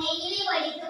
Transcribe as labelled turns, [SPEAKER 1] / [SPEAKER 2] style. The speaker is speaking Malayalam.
[SPEAKER 1] നെയ്യിലി പഠിക്കും